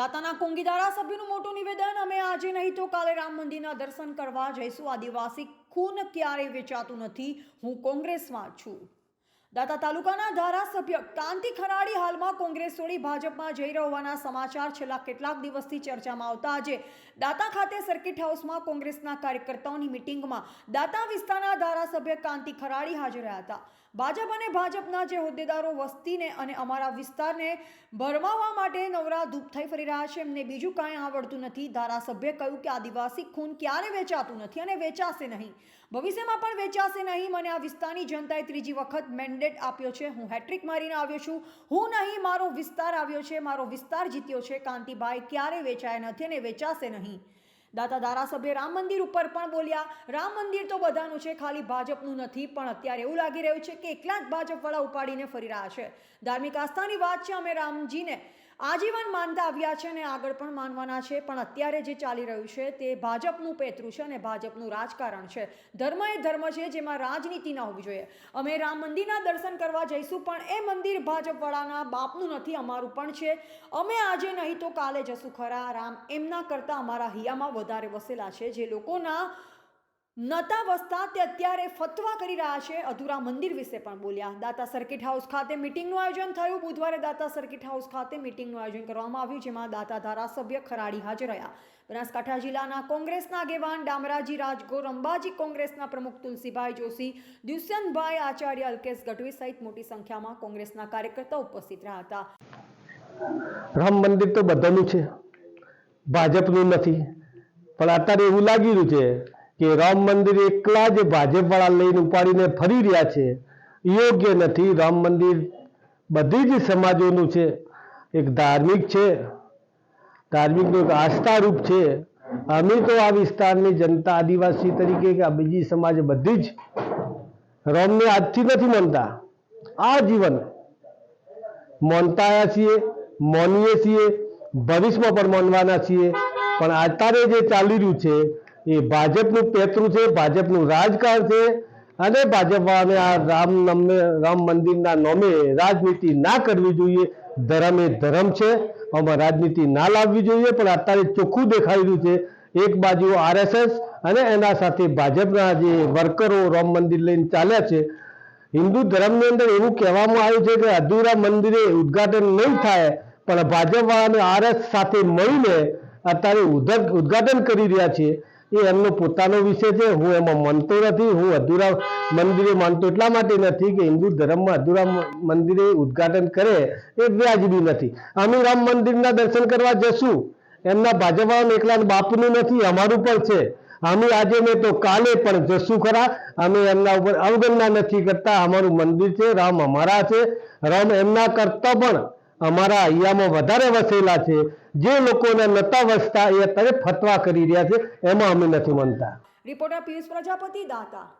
દાતાના કોંગી ધારાસભ્યનું મોટું નિવેદન, અમે આજે નહીં તો કાલે રામ મંદિરના દર્શન કરવા જઈશું. આદિવાસી ખૂન ક્યારેય વેચાતું નથી. હું કોંગ્રેસમાં છું. દાતા તાલુકાના ધારાસભ્ય કાંતિ ખરાડી હાલમાં કોંગ્રેસ છોડી ભાજપમાં જઈ રહેવાના સમાચાર છેલ્લા કેટલાક દિવસથી ચર્ચામાં આવતા. આજે દાતા ખાતે સર્કિટ હાઉસમાં કોંગ્રેસના કાર્યકર્તાઓની મિટિંગમાં દાતા વિસ્તારના ધારાસભ્ય કાંતિ ખરાડી હાજર રહ્યા હતા. ભાજપ અને ભાજપના જે હોદ્દેદારો વસ્તીને અને અમારા વિસ્તારને ભરમાવવા માટે નવરા ધૂપ થઈ ફરી રહ્યા છે, એમને બીજું કાંઈ આવડતું નથી. ધારાસભ્ય કહ્યું કે આદિવાસી ખૂન ક્યારે વેચાતું નથી અને વેચાશે નહીં. ભવિષ્યમાં પણ વેચાશે નહીં. મને આ વિસ્તારની જનતાએ ત્રીજી વખત મેન્ડેટ આપ્યો છે. હું હેટ્રિક મારીને આવ્યો છું. હું નહીં, મારો વિસ્તાર આવ્યો છે. મારો વિસ્તાર જીત્યો છે. કાંતિભાઈ ક્યારે વેચાયા નથી અને વેચાશે નહીં. દાતા ધારાસભ્ય રામ મંદિર ઉપર પણ બોલ્યા, રામ મંદિર તો બધાનું છે, ખાલી ભાજપનું નથી, પણ અત્યારે એવું લાગી રહ્યું છે કે એકલા જ ભાજપવાળા ઉપાડીને ફરી રહ્યા છે. ધાર્મિક આસ્થાની વાત છે, અમે રામજીને આજીવન માનતા આવ્યા છે અને આગળ પણ માનવાના છે, પણ અત્યારે જે ચાલી રહ્યું છે તે ભાજપનું પેતરું છે અને ભાજપનું રાજકારણ છે. ધર્મ એ ધર્મ છે જેમાં રાજનીતિ ના હોવી જોઈએ. અમે રામ મંદિરના દર્શન કરવા જઈશું, પણ એ મંદિર ભાજપવાળાના બાપનું નથી, અમારું પણ છે. અમે આજે નહીં તો કાલે જશું ખરા. રામ એમના કરતાં અમારા હિયામાં વધારે વસેલા છે. જે લોકોના નતા વસતા તે અત્યારે ફતવા કરી રહ્યા છે. અધૂરા મંદિર વિશે પણ બોલ્યા. દાતા સર્કિટ હાઉસ ખાતે મિટિંગનું આયોજન થયું. બુધવારે દાતા સર્કિટ હાઉસ ખાતે મિટિંગનું આયોજન કરવામાં આવ્યું, જેમાં દાતા ધારાસભ્ય ખરાડી હાજર રહ્યા. બનાસકાંઠા જિલ્લાના કોંગ્રેસના આગેવાન ડામરાજી રાજગોર અંબાજી કોંગ્રેસના પ્રમુખ તુલસીભાઈ જોશી દ્યુષ્યંતભાઈ આચાર્ય, અલ્કેશ ગઢવી સહિત મોટી સંખ્યામાં કોંગ્રેસના કાર્યકર્તાઓ ઉપસ્થિત રહ્યા હતા. રામ મંદિર તો બધાનું છે. ભાજપનું નથી. પણ અત્યારે એવું લાગી રહ્યું છે કે રામ મંદિર એકલા જ ભાજપવાળા લઈને ઉપાડીને ફરી રહ્યા છે. યોગ્ય નથી. રામ મંદિર બધી જ સમાજોનું છે. એક ધાર્મિક છે. ધાર્મિકનું એક આસ્થારૂપ છે. અમે તો આ વિસ્તારની જનતા, આદિવાસી તરીકે કે આ બીજી સમાજ બધી જ રોમને આજથી નથી માનતા. આ જીવન માનતા છીએ, માનીએ છીએ. ભવિષ્યમાં પણ માનવાના છીએ. પણ અત્યારે જે ચાલી રહ્યું છે એ ભાજપનું પેતરું છે, ભાજપનું રાજકારણ છે અને ભાજપવાળાને આ રામ નામે રામ મંદિરના નામે રાજનીતિ ના કરવી જોઈએ. ધર્મ એ ધર્મ છે, આમાં રાજનીતિ ના લાવવી જોઈએ, પણ અત્યારે ચોખ્ખું દેખાઈ રહ્યું છે. એક બાજુ આરએસએસ અને એના સાથે ભાજપના જે વર્કરો રામ મંદિર લઈને ચાલ્યા છે. હિન્દુ ધર્મની અંદર એવું કહેવામાં આવ્યું છે કે અધૂરા મંદિરે ઉદ્ઘાટન નહીં થાય, પણ ભાજપવાળાને આરએસ સાથે મળીને અત્યારે ઉદ્ઘા- ઉદ્ઘાટન કરી રહ્યા છે. એ એમનો પોતાનો વિષય છે. હું એમાં માનતો નથી. હું અધૂરા મંદિરે માનતો એટલા માટે નથી કે હિન્દુ ધર્મમાં અધૂરા મંદિરે ઉદ્ઘાટન કરે એ વ્યાજબી નથી. અમે રામ મંદિરના દર્શન કરવા જશું. એમના ભાજપવાળાને એકલા બાપનું નથી, અમારું પણ છે. અમે આજે ને તો કાલે પણ જશું ખરા. અમે એમના ઉપર અવગણના નથી કરતા. અમારું મંદિર છે, રામ અમારા છે. રામ એમના કરતા પણ અમારા અહીંયામાં વધારે વસેલા છે. જે લોકોને નતા વસતા એ અત્યારે ફતવા કરી રહ્યા છે, એમાં અમે નથી માનતા. રિપોર્ટર પિયુષ પ્રજાપતિ, દાતા.